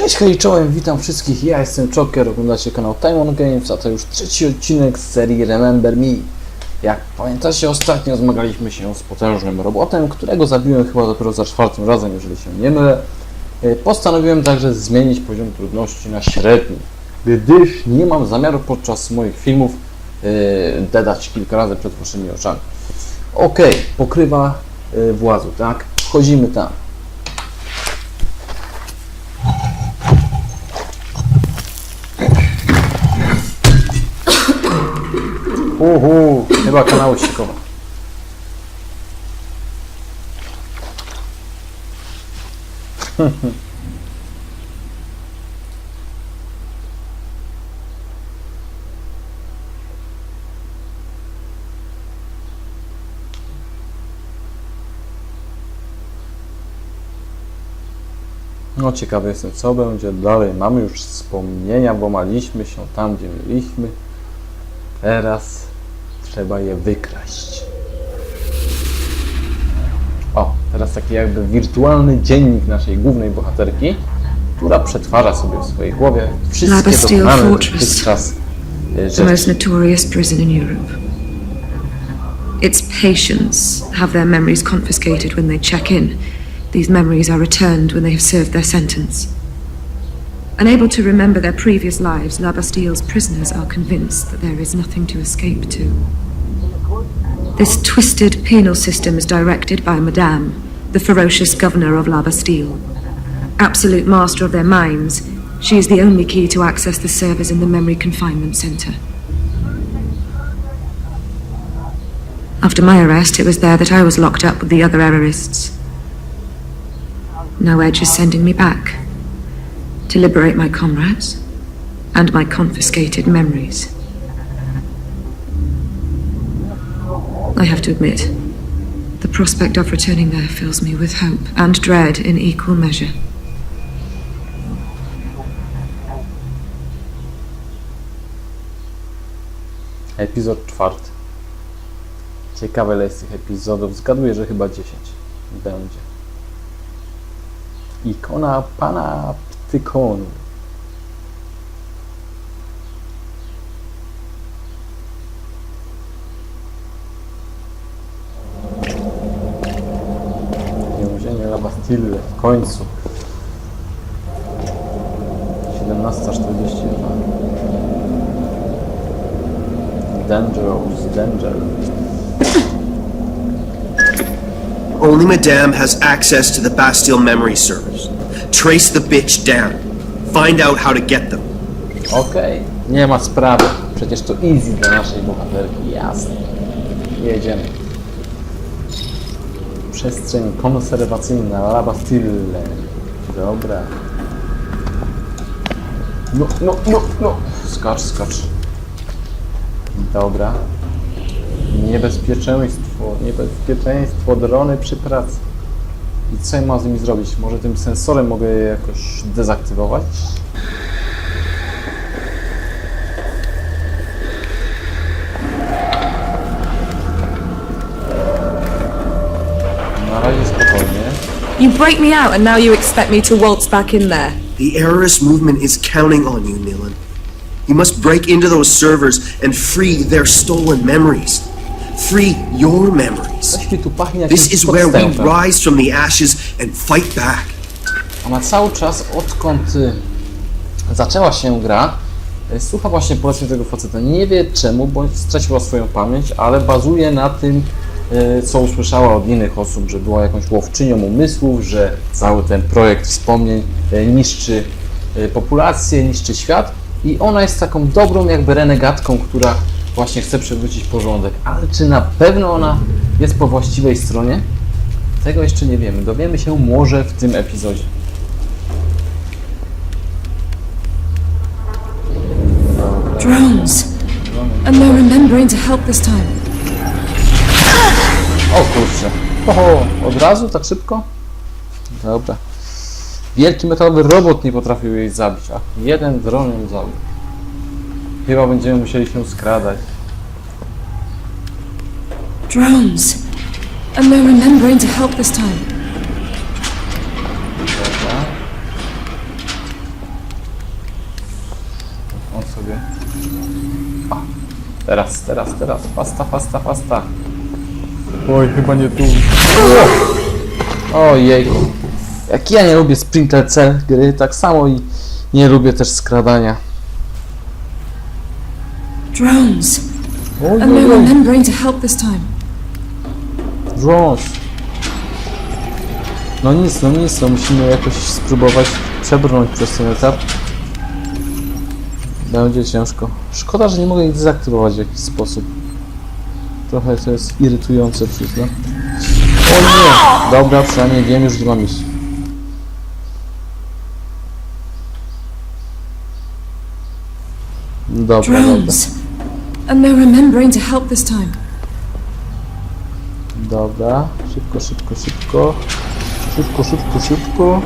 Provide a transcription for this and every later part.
Cześć, hej, czołem, witam wszystkich, ja jestem Choker, oglądacie kanał Time on Games, a to już trzeci odcinek z serii Remember Me. Jak pamiętacie, ostatnio zmagaliśmy się z potężnym robotem, którego zabiłem chyba dopiero za czwartym razem, jeżeli się nie mylę. E, Postanowiłem także zmienić poziom trudności na średni, gdyż nie mam zamiaru podczas moich filmów e, dedać kilka razy przed waszymi oczami. Okej, pokrywa e, włazu, tak? Wchodzimy tam. Uhu, chyba kanał. No ciekawy jestem, co będzie dalej. Mamy już wspomnienia, bo maliśmy się tam, gdzie mieliśmy. Teraz trzeba je wykraść. O, teraz taki jakby wirtualny dziennik naszej głównej bohaterki, która przetwarza sobie w swojej głowie wszystkie dokonane dotychczas e, the most notorious prison in Europe. Its patients have their memories confiscated when they check in. These memories are returned when they have served their sentence. Unable to remember their previous lives, La Bastile's prisoners are convinced that there is nothing to escape to. This twisted penal system is directed by Madame, the ferocious governor of La Bastille. Absolute master of their minds, she is the only key to access the servers in the memory confinement center. After my arrest, it was there that I was locked up with the other errorists. Now Edge is sending me back to liberate my comrades and my confiscated memories. I have to admit, the prospect of returning there fills me with hope and dread in equal measure. Epizod czwarty. Ciekawe ile jest tych epizodów. Zgaduję, że chyba 10 będzie. Ikona pana Ptykonu. Więzienie La Bastille w końcu. 17.42 Dangerous, danger. Only Madame has access to the Bastille memory servers. Trace the bitch down. Find out how to get them. Okej, nie ma sprawy. Przecież to easy dla naszej bohaterki, jasne. Jedziemy. Przestrzeń konserwacyjna, La. Dobra. No, no, no, no. Skacz, skacz. Dobra. Niebezpieczeństwo, niebezpieczeństwo drony przy pracy. I co ja mam z nimi zrobić? Może tym sensorem mogę je jakoś dezaktywować? Na razie spokojnie. You break me out and now you expect me to waltz back in there. The errorist movement is counting on you, Nilan. You must break into those servers and free their stolen memories. Free your memories. This is where we rise from the ashes and fight back. Ona cały czas, odkąd y, zaczęła się gra, y, słucha właśnie poleceń tego faceta. Nie wie czemu, bądź straciła swoją pamięć, ale bazuje na tym, y, co usłyszała od innych osób, że była jakąś łowczynią umysłów, że cały ten projekt wspomnień niszczy populację, niszczy świat i ona jest taką dobrą jakby renegatką, która właśnie chce przywrócić porządek. Ale czy na pewno ona jest po właściwej stronie? Tego jeszcze nie wiemy. Dowiemy się może w tym epizodzie. Drones. And they're remembering to help this time. O kurczę. Oho, od razu tak szybko? Dobra. Wielki metalowy robot nie potrafił jej zabić, a jeden dron ją zabił. Chyba będziemy musieli się skradać. Drones. And they're remembering to help this time. Dobra. sobie. O, teraz, teraz, teraz. Fasta, fasta, fasta. Oj, chyba nie tu. Ojejku. Jak ja nie lubię Sprinter Cell gry, tak samo i nie lubię też skradania. Drones. And oj, they're oj. remembering to help this time. Drones. No nic, no nic, no musimy jakoś spróbować przebrnąć przez ten etap. Będzie ciężko. Szkoda, że nie mogę ich dezaktywować w jakiś sposób. Trochę to jest irytujące, przyznam. O nie! Dobra, przynajmniej wiem już, gdzie mam iść. Dobra, dobra. And they're remembering to help this time. Dobra, szybko, szybko, szybko. Szybko, szybko, szybko.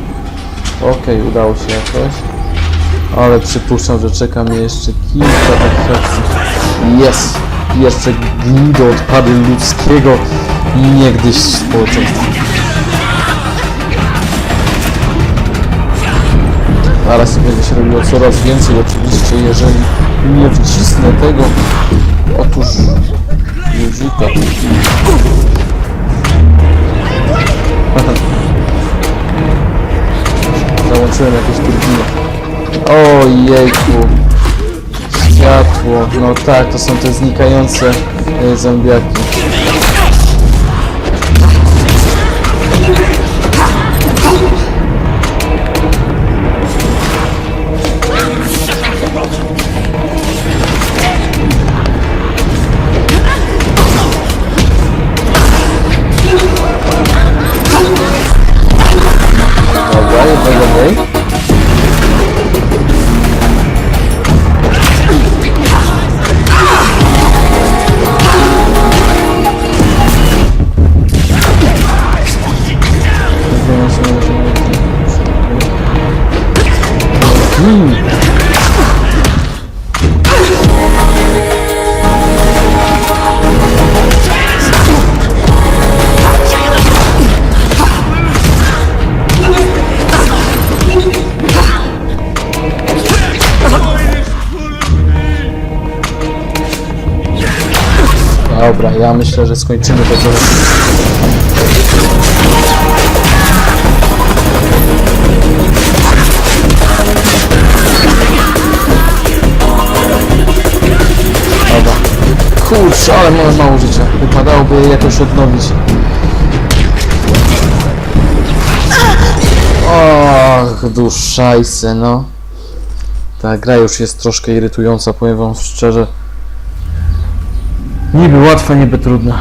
Okej, udało się jakoś. Ale przypuszczam, że czeka mnie jeszcze kilka takich akcji. Jest! Jeszcze gnido odpady ludzkiego niegdyś społeczeństwa. Sobie będzie się robiło coraz więcej oczywiście, jeżeli nie wcisnę tego. Otóż ludzika. Załączyłem jakieś turbiny. Ojejku. Światło. No tak, to są te znikające e, zombiaki. Myślę, że skończymy to trochę. Dobra. Kurczę, ale mamy mało życia. Wypadałoby jakoś odnowić. Och, duszajse, no. Ta gra już jest troszkę irytująca, powiem wam szczerze. Niby łatwo, niby trudno.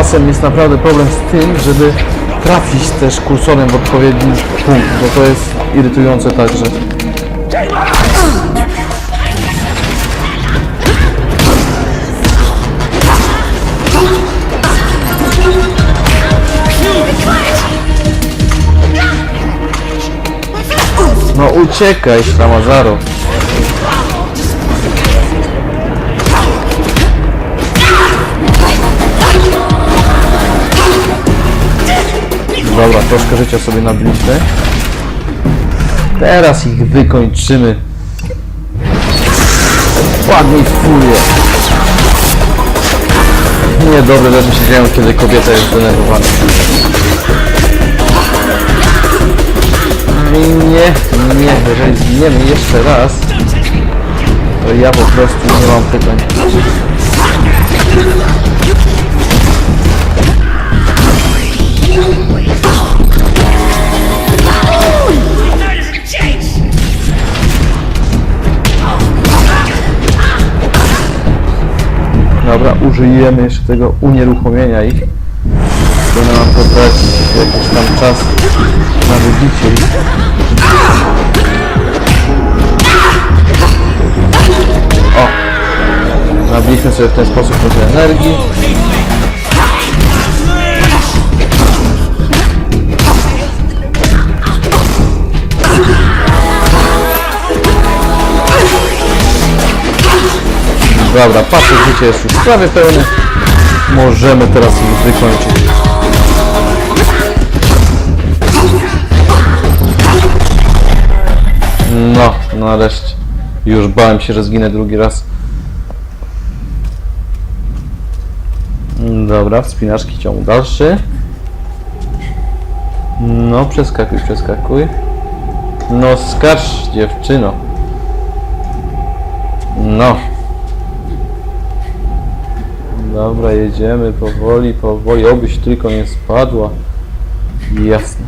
Czasem jest naprawdę problem z tym, żeby trafić też kursorem w odpowiedni punkt, bo to jest irytujące także. No uciekaj, Ślamazaro. Dobra, troszkę życia sobie nabiliśmy. Teraz ich wykończymy. Ładniej furię. Niedobre rzeczy się dzieją, kiedy kobieta jest zdenerwowana. I nie, nie, jeżeli zginiemy jeszcze raz, to ja po prostu nie mam pytań. Dobra, użyjemy jeszcze tego unieruchomienia ich. Powinno nam to dać jakiś tam czas na wybicie ich. O! Mieliśmy sobie w ten sposób trochę energii. Dobra, patrzę, życie jest już prawie pełne. Możemy teraz ich wykończyć. No, nareszcie. Już bałem się, że zginę drugi raz. Dobra, wspinaczki ciąg dalszy. No, przeskakuj, przeskakuj. No, skacz, dziewczyno. No. Dobra, jedziemy powoli, powoli, obyś tylko nie spadła. Jasne.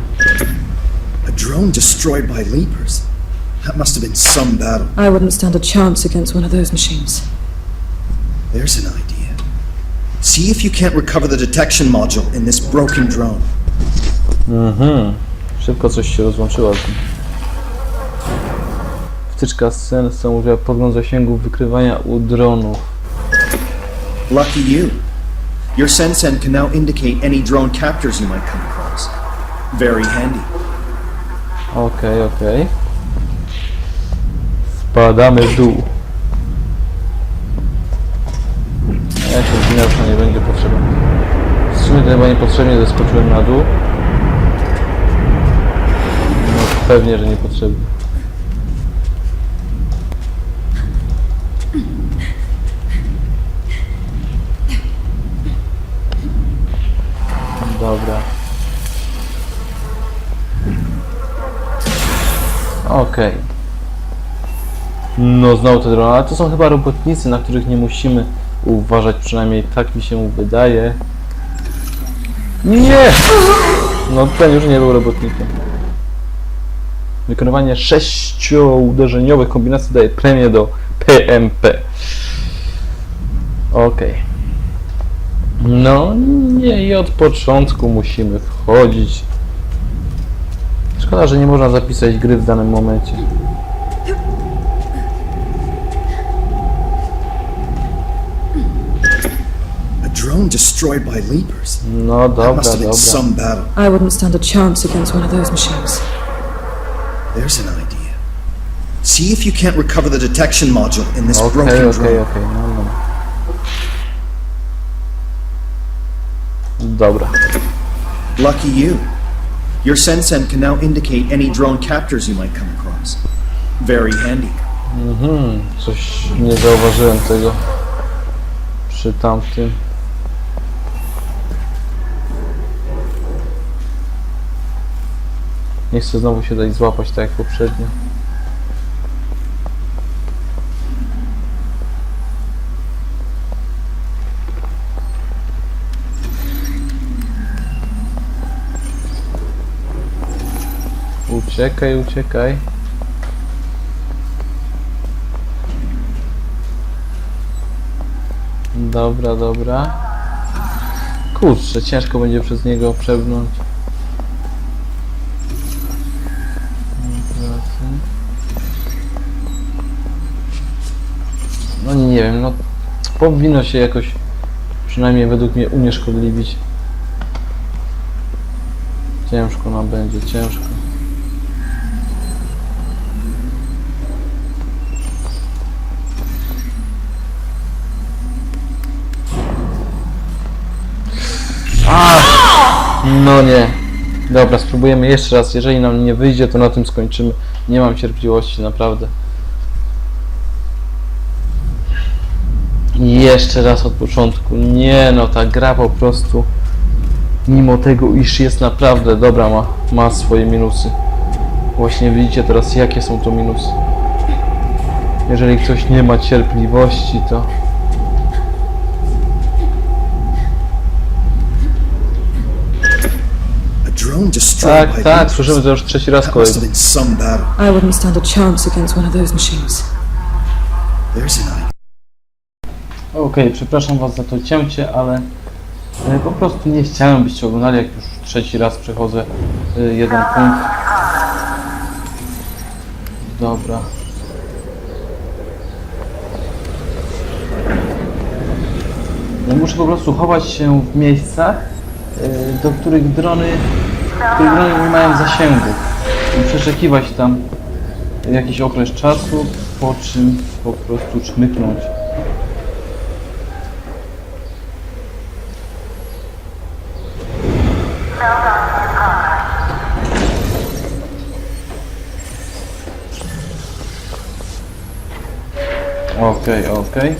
A drone destroyed by Leapers. That must have been some battle. I wouldn't stand a chance against one of those machines. There's an idea. See if you can't recover the detection module in this broken drone. Mhm. Szybko coś się rozłączyło. Wtyczka z sensą używa podgląd zasięgu wykrywania u dronów. Lucky you. Your Sensen can now indicate any drone captors you might come across. Very handy. Okej, okej. Spadamy w dół. Ja się zginęła, nie będzie potrzebna. W sumie to chyba niepotrzebnie zeskoczyłem na dół. No pewnie, że niepotrzebnie. Dobra. Okej. No znowu te drony, ale to są chyba robotnicy, na których nie musimy uważać, przynajmniej tak mi się wydaje. Nie! No ten już nie był robotnikiem. Wykonywanie sześciouderzeniowych kombinacji daje premię do PMP. Okej. No nie i od początku musimy wchodzić. Szkoda, że nie można zapisać gry w danym momencie. A drone destroyed by Leapers. No That dobra, must have been dobra. some battle. I wouldn't stand a chance against one of those machines. There's an idea. See if you can't recover the detection module in this Okej, broken okej, drone. okej, no, no. Dobra. Lucky you. Your Sensen can now indicate any drone captors you might come across. Very handy. Mhm, coś nie zauważyłem tego przy tamtym. Nie chcę znowu się dać złapać tak jak poprzednio. Uciekaj, uciekaj. Dobra, dobra. Kurczę, ciężko będzie przez niego przebrnąć. No nie wiem, no powinno się jakoś przynajmniej według mnie unieszkodliwić. Ciężko nam będzie, ciężko. No nie. Dobra, spróbujemy jeszcze raz. Jeżeli nam nie wyjdzie, to na tym skończymy. Nie mam cierpliwości, naprawdę. Jeszcze raz od początku. Nie no, ta gra po prostu, mimo tego, iż jest naprawdę dobra, ma, ma swoje minusy. Właśnie widzicie teraz, jakie są to minusy. Jeżeli ktoś nie ma cierpliwości, to A drone destroyed tak, tak, słyszymy to już trzeci raz That must have kolejny. been some battle. I wouldn't stand a chance against one of those machines. There's an idea. Okej, przepraszam Was za to cięcie, ale e, po prostu nie chciałem byście oglądali, jak już trzeci raz przechodzę e, jeden punkt. Dobra. muszę po prostu chować się w miejscach, y, do których drony, których drony nie mają zasięgu. I przeszekiwać tam jakiś okres czasu, po czym po prostu czmyknąć. Okej, okej.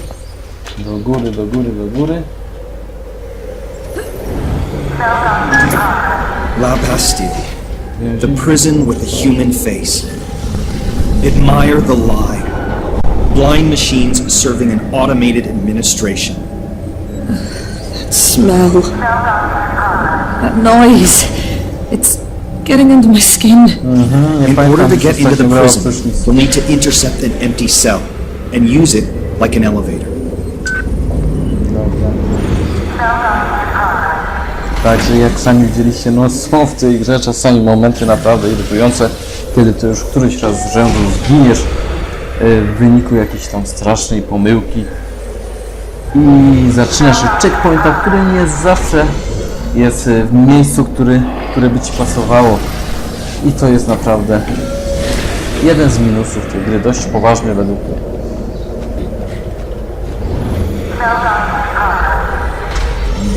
Do góry, do góry, do góry. La Bastille, the prison with a human face. Admire the lie. Blind machines serving an automated administration. That smell. That noise. It's getting under my skin. Nie In order to get into the prison, prysznic. you'll need to intercept an empty cell and use it like an elevator. Także jak sami widzieliście, no są w tej grze czasami momenty naprawdę irytujące, kiedy to już któryś raz z rzędu zginiesz e, w wyniku jakiejś tam strasznej pomyłki i zaczynasz od checkpointa, który nie zawsze jest e, w miejscu, który, które by Ci pasowało i to jest naprawdę jeden z minusów tej gry, dość poważny według mnie.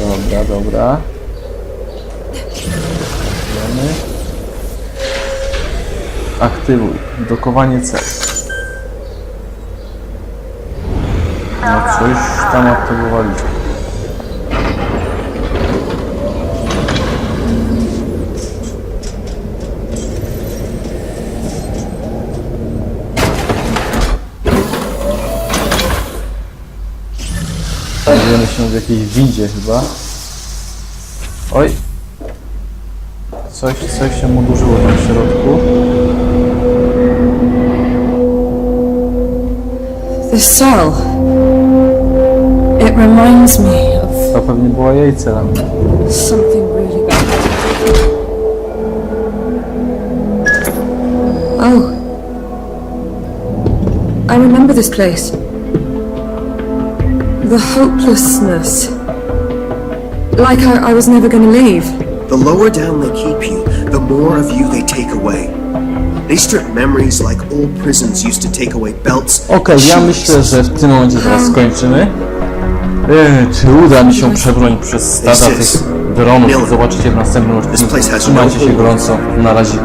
Dobra, dobra. Wiemy. Aktywuj. Dokowanie cel. No coś tam aktywowaliśmy. Znajdujemy się w jakiejś windzie chyba. Coś, coś się odurzyło tam w środku. This cell. It reminds me of To pewnie była jej something really bad. Oh. I remember this place. The hopelessness. Like I, I was never going to leave. The lower down they keep you, the more of you they take away. They strip memories like old prisons used to take away belts. Okej, and ja myślę, że w tym momencie teraz skończymy. E, czy uda mi się przebrnąć przez stada tych dronów? Zobaczycie w następnym odcinku. Trzymajcie no się gorąco. Na razie.